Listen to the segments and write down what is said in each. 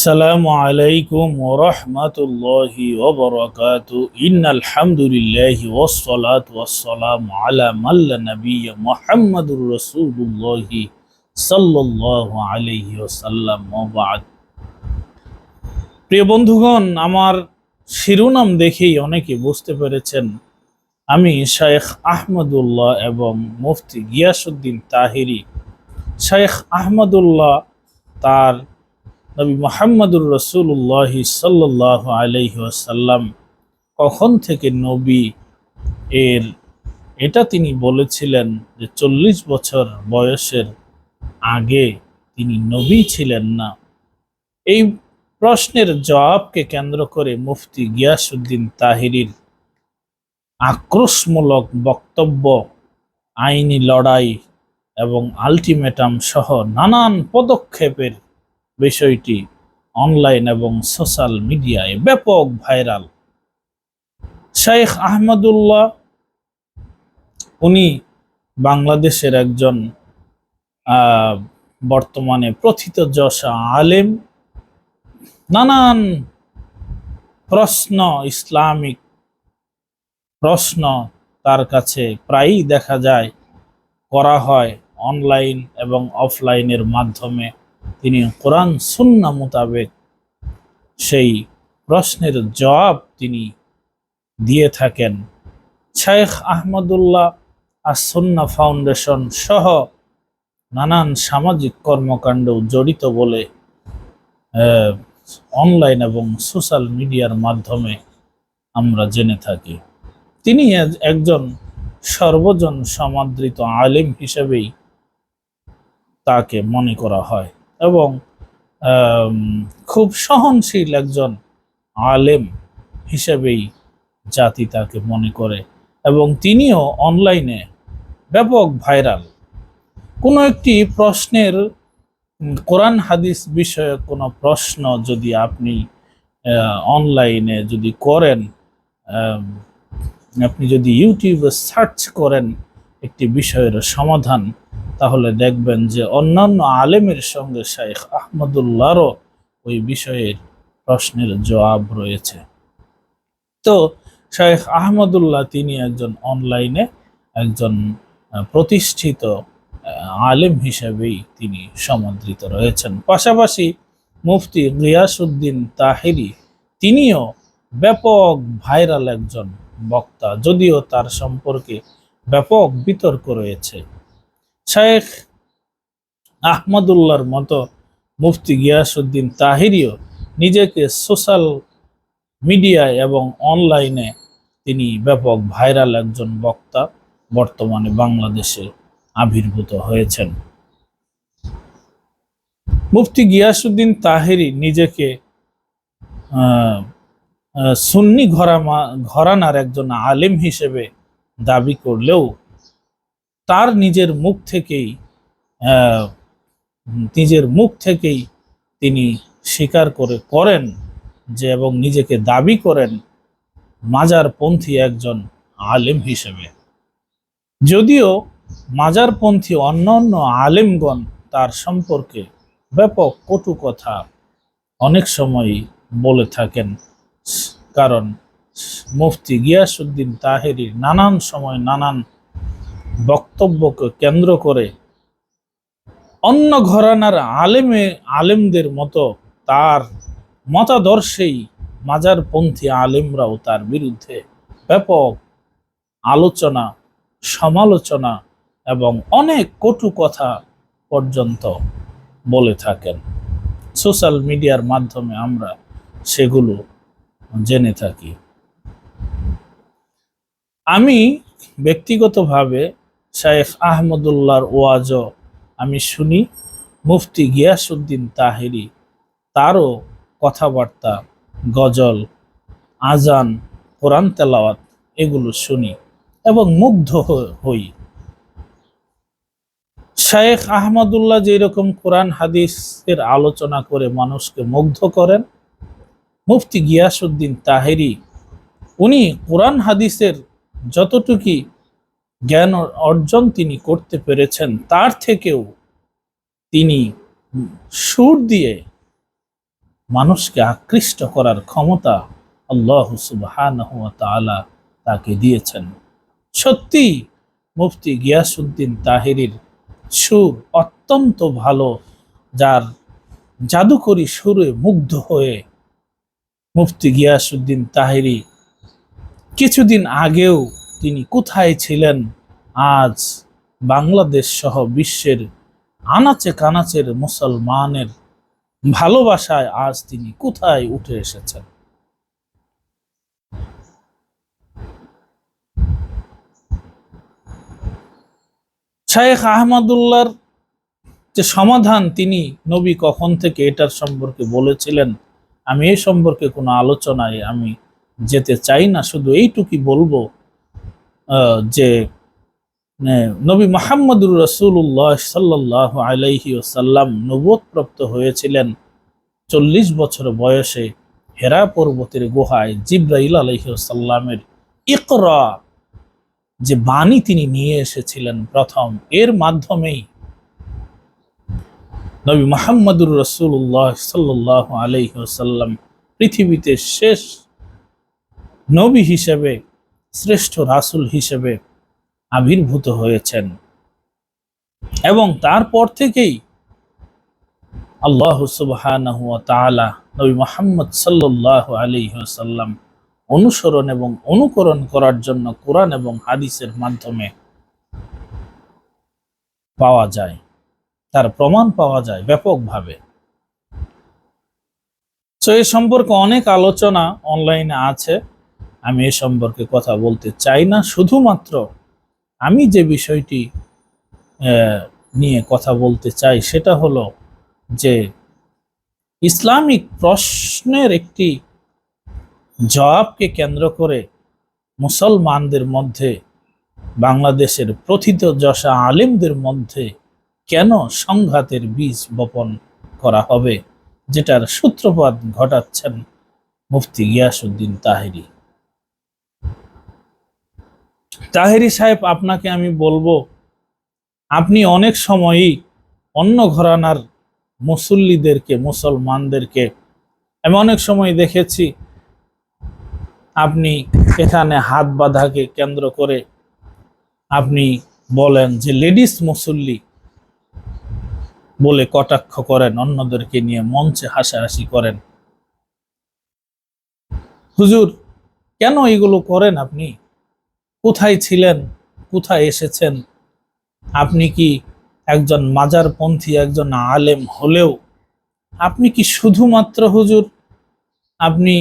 السلام عليكم ورحمة الله وبركاته إن الحمد لله والصلاة والسلام على من لا نبي محمد رسول الله صلى الله عليه وسلم وبعد প্রিয় বন্ধুগণ আমার শিরোনাম দেখেই অনেকে বুঝতে পেরেছেন আমি শেখ আহমদুল্লাহ এবং মুফতি গিয়াসুদ্দিন তাহিরি শেখ আহমদুল্লাহ তার নবী মোহাম্মদুর রসুল্লাহ সাল্লাহ আলহি আসাল্লাম কখন থেকে নবী এর, এটা তিনি বলেছিলেন যে চল্লিশ বছর বয়সের আগে তিনি নবী ছিলেন না। এই প্রশ্নের জবাবকে কেন্দ্র করে মুফতি গিয়াসুদ্দিন তাহিরির আক্রোশমূলক বক্তব্য, আইনি লড়াই এবং আলটিমেটাম সহ নানান পদক্ষেপের বিষয়টি অনলাইন এবং সোশ্যাল মিডিয়ায় ব্যাপক ভাইরাল। শেখ আহমদুল্লাহ, উনি বাংলাদেশের একজন বর্তমানে প্রথিত যশা আলেম। নানান প্রশ্ন, ইসলামিক প্রশ্ন তার কাছে প্রায়ই দেখা যায়, করা হয় অনলাইন এবং অফলাইনের মাধ্যমে। তিনি কোরআন সুন্না মোতাবেক সেই প্রশ্নের জবাব তিনি দিয়ে থাকেন। শেখ আহমদুল্লাহ আসন্না ফাউন্ডেশন সহ নানান সামাজিক কর্মকাণ্ড জড়িত বলে অনলাইন এবং সোশ্যাল মিডিয়ার মাধ্যমে আমরা জেনে থাকি। তিনি একজন সর্বজন সমাদৃত আলেম হিসেবেই তাকে মনে করা হয়। এবং খুব সহনশীল একজন আলেম হিসেবেই জাতি তাকে মনে করে এবং তিনিও অনলাইনে ব্যাপক ভাইরাল। কোনো একটি প্রশ্নের কোরআন হাদিস বিষয়ে কোনো প্রশ্ন যদি আপনি অনলাইনে যদি করেন আপনি যদি ইউটিউবে সার্চ করেন একটি বিষয়ের সমাধান তাহলে দেখবেন যে অন্যান্য আলেমের সঙ্গে শাইখ আহমদুল্লাহরও ওই বিষয়ের প্রশ্নের জবাব রয়েছে। তো শাইখ আহমদুল্লাহ তিনি একজন অনলাইনে একজন প্রতিষ্ঠিত আলেম হিসেবেই তিনি সমাদৃত রয়েছেন। পাশাপাশি মুফতি গিয়াসুদ্দিন তাহিরি তিনিও ব্যাপক ভাইরাল একজন বক্তা, যদিও তার সম্পর্কে ব্যাপক বিতর্ক রয়েছে। শেখ আহমদুল্লাহর মতো মুফতি গিয়াসুদ্দিন তাহিরিও নিজেকে সোশ্যাল মিডিয়ায় এবং অনলাইনে তিনি ব্যাপক ভাইরাল একজন বক্তা বর্তমানে বাংলাদেশে আবির্ভূত হয়েছেন। মুফতি গিয়াসুদ্দিন তাহিরি নিজেকে সুন্নি ঘরামা, ঘরানার একজন আলেম হিসেবে দাবি করলেও তার নিজের মুখ থেকেই নিজের মুখ থেকেই তিনি স্বীকার করে করেন যে এবং নিজেকে দাবি করেন মাজারপন্থী একজন আলেম হিসেবে। যদিও মাজারপন্থী অন্যান্য আলেমগণ তার সম্পর্কে ব্যাপক কটু কথা অনেক সময়ই বলে থাকেন, কারণ মুফতি গিয়াসুদ্দিন তাহেরির নানান সময় নানান বক্তব্যকে কেন্দ্র করে অন্য ঘরানার আলেমে, আলেমদের মতো তার মতাদর্শেই মাজারপন্থী আলেমরাও তার বিরুদ্ধে ব্যাপক আলোচনা, সমালোচনা এবং অনেক কটু কথা পর্যন্ত বলে থাকেন। সোশ্যাল মিডিয়ার মাধ্যমে আমরা সেগুলো জেনে থাকি। আমি ব্যক্তিগতভাবে শায়েখ আহমদুল্লাহর ওয়াজও আমি শুনি। মুফতি গিয়াসুদ্দিন তাহিরি, তারও কথাবার্তা, গজল, আজান, কোরআন তেলাওয়াত, এগুলো শুনি এবং মুগ্ধ হই। শায়েখ আহমদুল্লাহ যেরকম কোরআন, হাদিসের আলোচনা করে মানুষকে মুগ্ধ করেন, মুফতি গিয়াসুদ্দিন তাহেরি, উনি কোরআন, হাদিসের যতটুকি জ্ঞান অর- অর্জন তিনি করতে পেরেছেন, তার থেকেও তিনি সুর দিয়ে মানুষকে আকৃষ্ট করার ক্ষমতা আল্লাহ সুবহানাহু ওয়া তাআলা তাকে দিয়েছেন। সত্যি মুফতি গিয়াসুদ্দিন তাহেরির সুর অত্যন্ত ভালো, যার জাদুকরী সুরে মুগ্ধ হয়ে মুফতি গিয়াসুদ্দিন তাহেরি কিছুদিন আগেও তিনি কোথায় ছিলেন? আজ বাংলাদেশ সহ বিশ্বের আনাচে কানাচের মুসলমানের ভালোবাসায় আজ তিনি কোথায় উঠে এসেছেন? শায়েখ আহমদুল্লাহর যে সমাধান তিনি, নবী কখন থেকে এটার সম্পর্কে বলেছিলেন? আমি এই সম্পর্কে কোনো আলোচনায় আমি যেতে চাই না, শুধু এইটুকুই বলব যে নবী মোহাম্মদুর রসুল্লাহ সাল্লাহ আলাইহি ওসাল্লাম নবোধপ্রাপ্ত হয়েছিলেন চল্লিশ বছর বয়সে হেরা পর্বতের গুহায় জিব্রাইল আলহিউসাল্লামের ইকরা, যে বাণী তিনি নিয়ে এসেছিলেন প্রথম, এর মাধ্যমেই নবী মোহাম্মদুর রসুল্লাহ সাল্লাহ আলহিহাসাল্লাম পৃথিবীতে শেষ নবী হিসেবে শ্রেষ্ঠ রাসূল হিসেবে আবির্ভূত হয়েছেন। এবং তারপর থেকেই আল্লাহ তাআলা নবী মুহাম্মদ সাল্লাল্লাহু আলাইহি ওয়াসাল্লাম অনুসরণ এবং অনুকরণ করার জন্য কোরআন এবং হাদিসের মাধ্যমে পাওয়া যায়। তার প্রমাণ পাওয়া যায় ব্যাপকভাবে। তো এই সম্পর্কে অনেক আলোচনা অনলাইনে আছে। আমি এ সম্পর্কে কথা বলতে চাই না। শুধুমাত্র আমি যে বিষয়টি নিয়ে কথা বলতে চাই সেটা হলো যে ইসলামিক প্রশ্নের একটি জবাবকে কেন্দ্র করে মুসলমানদের মধ্যে, বাংলাদেশের প্রথিত যশা আলিমদের মধ্যে কেন সংঘাতের বীজ বপন করা হবে, যেটার সূত্রপাত ঘটাচ্ছেন মুফতি গিয়াসুদ্দিন তাহেরি? তাহেরি সাহেব, আপনাকে আমি বলব, আপনি অনেক সময়ই অন্য ঘরানার মুসল্লিদেরকে, মুসলমানদেরকে, আমি অনেক সময় দেখেছি, আপনি এখানে হাত বাঁধাকে কেন্দ্র করে আপনি বলেন যে লেডিস মুসল্লি বলে কটাক্ষ করেন, অন্যদেরকে নিয়ে মঞ্চে হাসাহাসি করেন। হুজুর, কেন এগুলো করেন আপনি? কোথায় ছিলেন? কোথায় এসেছেন? আপনি কি একজন মাজারপন্থী, একজন আলেম হলেও? আপনি কি শুধুমাত্র হুজুর? আপনি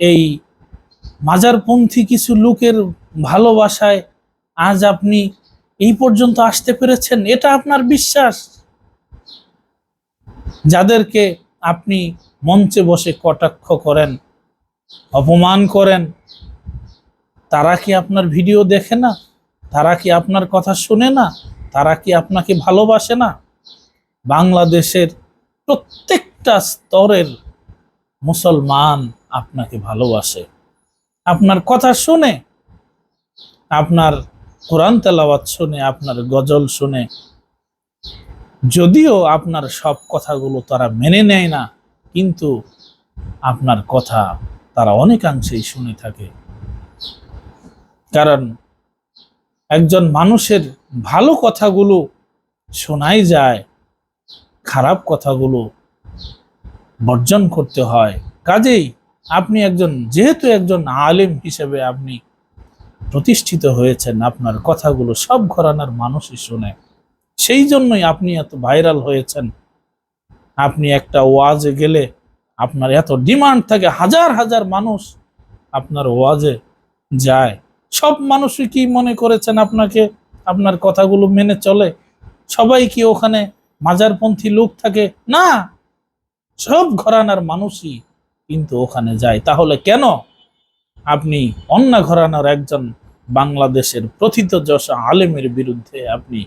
এই মাজারপন্থী কিছু লোকের ভালোবাসায় আজ আপনি এই পর্যন্ত আসতে পেরেছেন? এটা আপনার বিশ্বাস? যাদেরকে আপনি মঞ্চে বসে কটাক্ষ করেন, অপমান করেন তারা কি আপনার ভিডিও দেখে না? তারা কি আপনার কথা শুনে না? তারা কি আপনাকে ভালোবাসে না? বাংলাদেশের প্রত্যেকটা স্তরের মুসলমান আপনাকে ভালোবাসে। আপনার কথা শুনে, আপনার কোরআন তেলাওয়াত শুনে, আপনার গজল শুনে, যদিও আপনার সব কথাগুলো তারা মেনে নেয় না, কিন্তু আপনার কথা তারা অনেকাংশেই শুনে থাকে। কারণ একজন মানুষের ভালো কথাগুলো শোনাই যায়, খারাপ কথাগুলো বর্জন করতে হয়। কাজেই আপনি একজন, যেহেতু একজন আলেম হিসেবে আপনি প্রতিষ্ঠিত হয়েছেন, আপনার কথাগুলো সব ঘরানার মানুষই শোনে। সেই জন্যই আপনি এত ভাইরাল হয়েছেন। আপনি একটা ওয়াজে গেলে আপনার এত ডিমান্ড থাকে, হাজার হাজার মানুষ আপনার ওয়াজে যায়। সব মানুষই কি মনে করেছেন আপনাকে? আপনার কথাগুলো মেনে চলে? সবাই কি ওখানে মাজারপন্থী লোক থাকে? না! সব ঘরানার মানুষই কিন্তু ওখানে যায়। তাহলে কেন? আপনি অন্য ঘরানার একজন বাংলাদেশের প্রথিত যশ আলেমের বিরুদ্ধে আপনি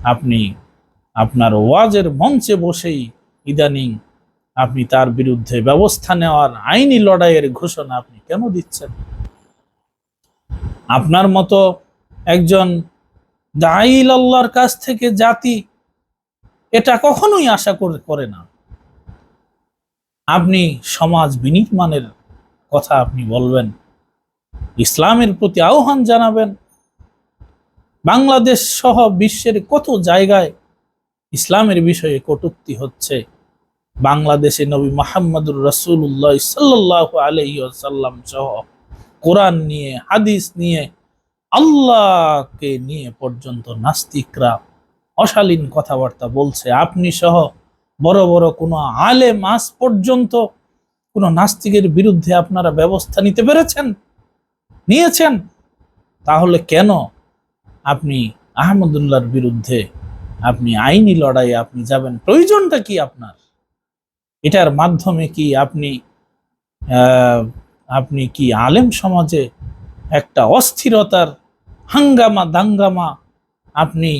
আপনি আপনার ওয়াজের মঞ্চে বসেই ইদানিং আপনি তার বিরুদ্ধে ব্যবস্থা নেওয়ার আইনি লড়াইয়ের ঘোষণা আপনি কেন দিচ্ছেন? আপনার মতো একজন দাইল আল্লাহর কাছ থেকে জাতি এটা কখনোই আশা করে না। আপনি সমাজ বিনির্মাণের কথা আপনি বলবেন, ইসলামের প্রতি আহ্বান জানাবেন, বাংলাদেশ সহ বিশ্বের কত জায়গায় ইসলামের বিষয়ে কটূক্তি হচ্ছে, বাংলাদেশে নবী মোহাম্মদুর রসুল্লাহ সাল্লাহ আলহিসাল্লাম সহ কোরআন নিয়ে, হাদিস নিয়ে, আল্লাহকে নিয়ে পর্যন্ত নাস্তিকরা অশালীন কথাবার্তা বলছে। আপনি সহ বড় বড় কোনো আলে মাস পর্যন্ত কোনো নাস্তিকের বিরুদ্ধে আপনারা ব্যবস্থা নিতে পেরেছেন? নিয়েছেন? তাহলে কেন আপনি আহমদুল্লাহর বিরুদ্ধে আপনি আইনি লড়াইয়ে আপনি যাবেন? প্রয়োজনটা কি আপনার? এটার মাধ্যমে কি আপনি আপনি কি আলেম সমাজে একটা অস্থিরতার হাঙ্গামা দাঙ্গামা আপনি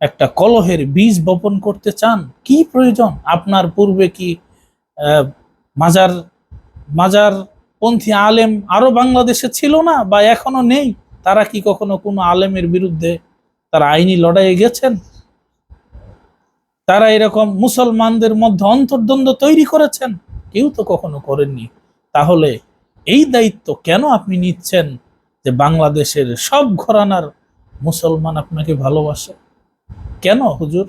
একটা কলহের বীজ বপন করতে চান? কি প্রয়োজন? আপনার পূর্বে কি মাজার মাজার পন্থী আলেম আরও বাংলাদেশে ছিল না বা এখনও নেই? তারা কি কখনো কোনো আলেমের বিরুদ্ধে তারা আইনি লড়াইয়ে গেছেন? তারা এরকম মুসলমানদের মধ্যে অন্তর্দ্বন্দ্ব তৈরি করেছেন? কেউ তো কখনো করেননি। তাহলে এই দায়িত্ব কেন আপনি নিচ্ছেন যে বাংলাদেশের সব ঘরানার মুসলমান আপনাকে ভালোবাসে? কেন হুজুর?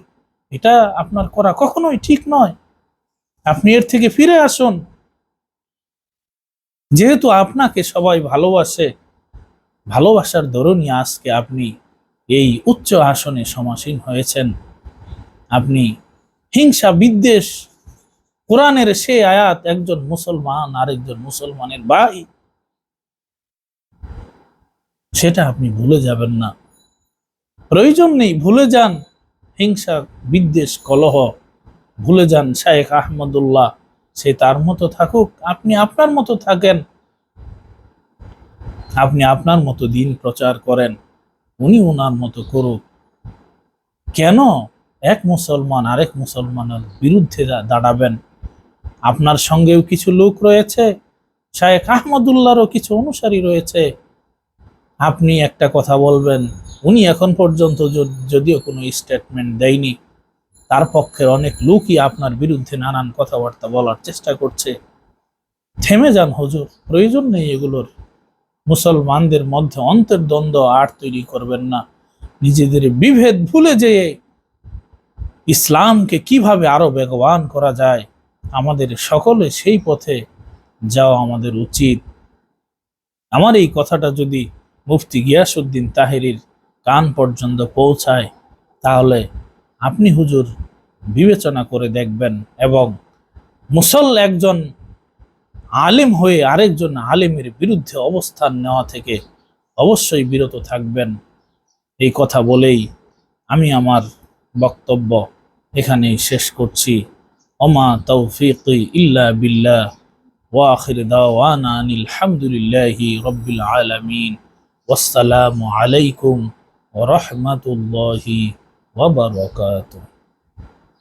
এটা আপনার করা কখনোই ঠিক নয়। আপনি এর থেকে ফিরে আসুন। যেহেতু আপনাকে সবাই ভালোবাসে, ভালোবাসার দরুনই আজকে আপনি এই উচ্চ আসনে সমাসীন হয়েছেন। আপনি হিংসা বিদ্বেষ কোরআনের সে আয়াত, একজন মুসলমান, আরেকজন মুসলমানের ভাই, সেটা আপনি ভুলে যাবেন না। প্রয়োজন নেই, ভুলে যান। হিংসা, বিদ্বেষ, কলহ, ভুলে যান। শায়েখ আহমদুল্লাহ, সে তার মতো থাকুক, আপনি আপনার মতো থাকেন। আপনি আপনার মতো দিন প্রচার করেন, উনি ওনার মতো করুক। কেন? এক মুসলমান আরেক মুসলমানের বিরুদ্ধে দাঁড়াবেন। আপনার সঙ্গেও কিছু লোক রয়েছে, শায়েখ আহমদুল্লাহরও কিছু অনুসারী রয়েছে। আপনি একটা কথা বলবেন, উনি এখন পর্যন্ত যদিও কোনো স্টেটমেন্ট দেয়নি, তার পক্ষের অনেক লোকই আপনার বিরুদ্ধে নানান কথাবার্তা বলার চেষ্টা করছে। থেমে যান হুজুর, প্রয়োজন নেই এগুলোর। মুসলমানদের মধ্যে অন্তর্দ্বন্দ্ব আর তৈরি করবেন না। নিজেদের বিভেদ ভুলে যেয়ে ইসলামকে কীভাবে আরও বেগবান করা যায় আমাদের সকলে সেই পথে যাওয়া আমাদের উচিত। আমার এই কথাটা যদি মুফতি গিয়াসুদ্দিন তাহেরির কান পর্যন্ত পৌঁছায়, তাহলে আপনি হুজুর বিবেচনা করে দেখবেন এবং মুসল একজন আলেম হয়ে আরেকজন আলেমের বিরুদ্ধে অবস্থান নেওয়া থেকে অবশ্যই বিরত থাকবেন। এই কথা বলেই আমি আমার বক্তব্য এখানেই শেষ করছি। অমা তৌফিক ইল্লা বিল্লাহ ওয়াখির দাওয়ানা আনিল হামদুলিল্লাহি রব্বিল আলামিন ওয়াসসালামু আলাইকুম ওয়া রাহমাতুল্লাহি ওয়া বারাকাতুহু